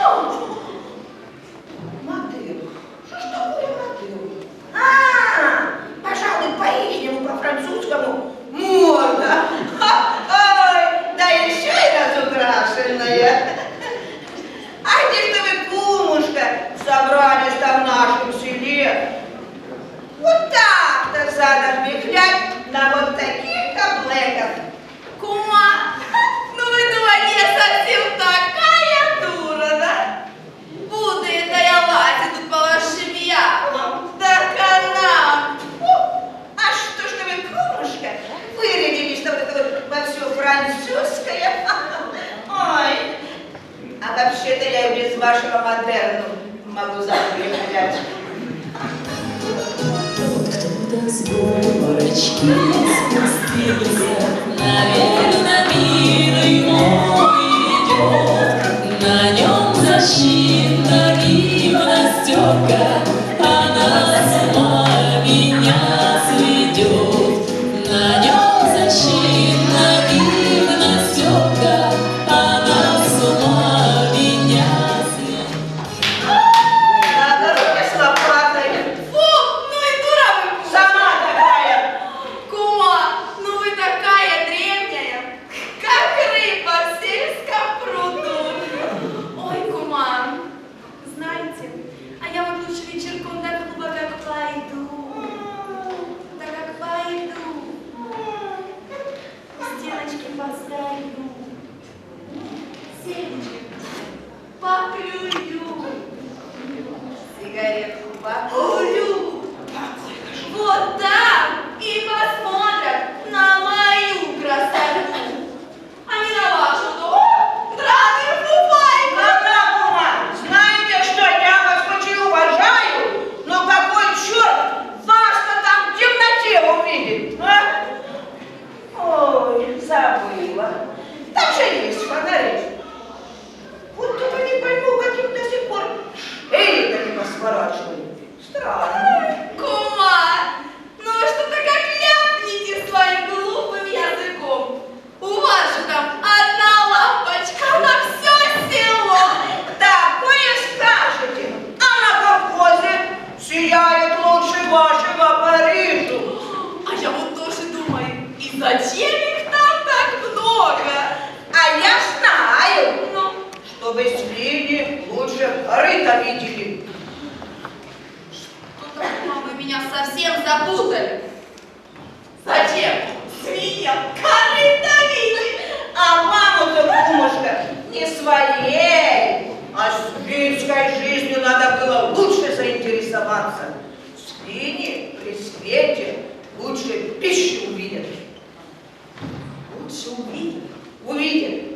até tipo, onde? debaixo da madeira, numa blusadinha, mulher. Кто-то с горочки Вот там и посмотрят на мою красоту. А не на вашу, то драный знаете что, я вас очень уважаю, но какой черт вас там в темноте увидит, а? Ой, забыла. Там же есть фонари. Вот только не пойму, каким до сих пор шеи-то не поворачивали. уже горы-то видели. Что-то, мама, вы меня совсем запутали. Зачем? Свинья, коры-то. А маму-то, кумушка, не своей, а свинской жизнью надо было лучше заинтересоваться. Свиньи при свете лучше пищу увидят. Лучше увидят? Увидят.